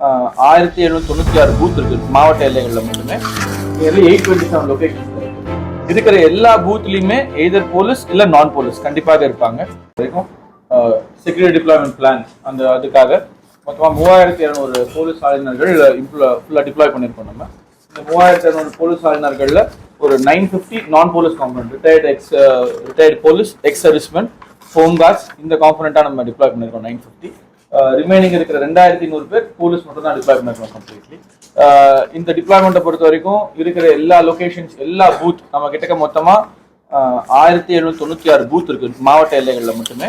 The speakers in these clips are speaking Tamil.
ஆயிரத்தி எழுநூத்தி தொண்ணூத்தி ஆறு பூத் இருக்கு. மாவட்ட எல்லைகளில் மட்டுமே. Nearly eight twenty seven location இருக்கிற எல்லா பூத்லயுமே எய்தர் போலீஸ் இல்ல நான் போலீஸ் கண்டிப்பாக இருப்பாங்க. வரைக்கும் செக்யூரிட்டி டிப்ளாய்மெண்ட் பிளான் அந்த அதுக்காக மொத்தமாக மூவாயிரத்தி இரநூறு போலீஸ் ஆளுநர்கள் ஃபுல்லாக டிப்ளாய் பண்ணியிருக்கோம் நம்ம. இந்த மூவாயிரத்தி இரநூறு போலீஸ் ஆளுநர்களில் ஒரு நைன் ஃபிஃப்டி நான் police component retired ex retired police ex servicemen home guards இந்த காம்பனண்ட்டாக நம்ம டிப்ளாய் பண்ணியிருக்கோம் நைன் ஃபிஃப்டி ரிமைனிங் இருக்கிற ரெண்டாயிரத்தி நூறு பேர் போலீஸ் மட்டும் தான் டிப்ளாய் பண்ணிருக்கோம் கம்ப்ளீட்லி இந்த டிப்ளாய்மெண்ட்டை பொறுத்த வரைக்கும் இருக்கிற எல்லா லொகேஷன்ஸ் எல்லா பூத் நம்ம கிட்டக்க மொத்தமாக ஆயிரத்தி எழுநூத்தி தொண்ணூற்றி ஆறு பூத் இருக்குது மாவட்ட எல்லைகளில் மட்டுமே.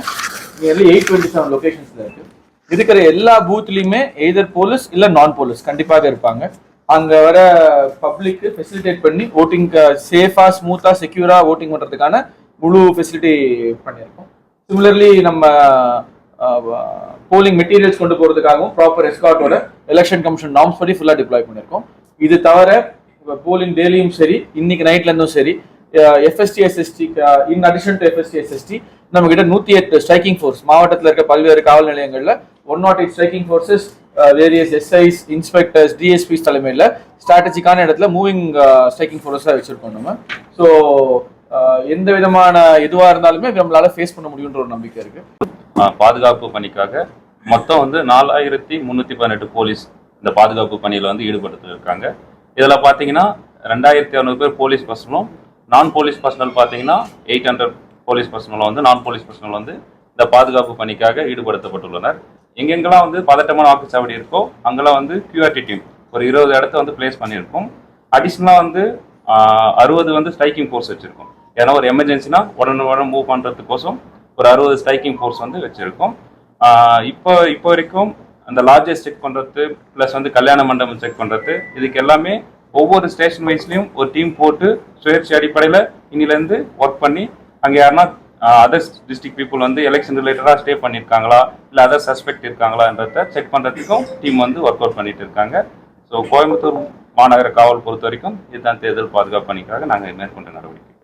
நியர்லி எயிட் டுவெண்ட்டி செவன் லொக்கேஷன்ஸில் இருக்குது இருக்கிற எல்லா பூத்லேயுமே எய்தர் போலீஸ் இல்லை நான் போலீஸ் கண்டிப்பாக இருப்பாங்க. அங்கே வர பப்ளிக்கு ஃபெசிலிட்டேட் பண்ணி ஓட்டிங்க்கு சேஃபாக ஸ்மூத்தாக செக்யூராக ஓட்டிங் பண்ணுறதுக்கான முழு ஃபெசிலிட்டி பண்ணியிருக்கோம். சிமிலர்லி நம்ம போலிங் மெட்டீரியல்ஸ் கொண்டு போகிறதுக்காகவும் ப்ராப்பர் எஸ்கார்ட்டோட எலெக்ஷன் கமிஷன் நாம்ஸ் படி ஃபுல்லாக டிப்ளாய் பண்ணியிருக்கோம் இது தவிர போலிங் டெய்லியும் சரி இன்னைக்கு நைட்லேருந்தும் சரி FST SST in addition to FST SST நம்ம கிட்ட நூற்றி எட்டு ஸ்ட்ரைக்கிங் ஃபோர்ஸ் மாவட்டத்தில் இருக்க பல்வேறு காவல் நிலையங்களில் one not eight striking forces various SIs inspectors DSPs தலைமையில் ஸ்ட்ராட்டஜிக்கான இடத்துல மூவிங் ஸ்ட்ரைக்கிங் ஃபோர்ஸாக வச்சுருக்கோம் நம்ம. ஸோ எந்த விதமான இதுவாக இருந்தாலுமே நம்மளால ஃபேஸ் பண்ண முடியுன்ற ஒரு நம்பிக்கை இருக்கு. பாதுகாப்பு பணிக்காக மொத்தம் வந்து நாலாயிரத்தி முந்நூற்றி பதினெட்டு போலீஸ் இந்த பாதுகாப்பு பணியில் வந்து ஈடுபட்டு இருக்காங்க இதில் பார்த்தீங்கன்னா ரெண்டாயிரத்தி இரநூறு பேர் போலீஸ் பர்சனும் நான் போலீஸ் பர்சனல் பார்த்தீங்கன்னா எயிட் ஹண்ட்ரட் போலீஸ் பர்சனல் வந்து நான் போலீஸ் பர்சனல் வந்து இந்த பாதுகாப்பு பணிக்காக ஈடுபடுத்தப்பட்டுள்ளனர். எங்கெங்கெல்லாம் வந்து பதட்டமான வாக்குச்சாவடி இருக்கோ அங்கெல்லாம் வந்து கியூஆர்டி டீம் ஒரு இருபது இடத்த வந்து பிளேஸ் பண்ணியிருக்கோம். அடிஷ்னலாக வந்து அறுபது வந்து ஸ்ட்ரைக்கிங் ஃபோர்ஸ் வச்சுருக்கோம். ஏன்னா ஒரு எமர்ஜென்சினா உடனே உடனே மூவ் பண்ணுறதுக்கோசம் ஒரு அறுபது ஸ்ட்ரைக்கிங் ஃபோர்ஸ் வந்து வச்சுருக்கோம். இப்போ இப்போ வரைக்கும் அந்த லாட்ஜஸ் செக் பண்ணுறது ப்ளஸ் வந்து கல்யாண மண்டபம் செக் பண்ணுறது இதுக்கு எல்லாமே ஒவ்வொரு ஸ்டேஷன் வைஸ்லையும் ஒரு டீம் போட்டு சுயேட்சை அடிப்படையில் இன்னிலேருந்து ஒர்க் பண்ணி அங்கே யாருன்னா அதர்ஸ் டிஸ்ட்ரிக்ட் பீப்புள் வந்து எலெக்ஷன் ரிலேட்டடாக ஸ்டே பண்ணியிருக்காங்களா இல்லை அதர் சஸ்பெக்ட் இருக்காங்களான்றத செக் பண்ணுறதுக்கும் டீம் வந்து ஒர்க் அவுட் பண்ணிட்டு இருக்காங்க. ஸோ கோயம்புத்தூர் மாநகர காவல் பொறுத்த வரைக்கும் இதுதான் தேர்தல் பாதுகாப்பு பணிக்காக நாங்கள் மேற்கொண்ட நடவடிக்கை.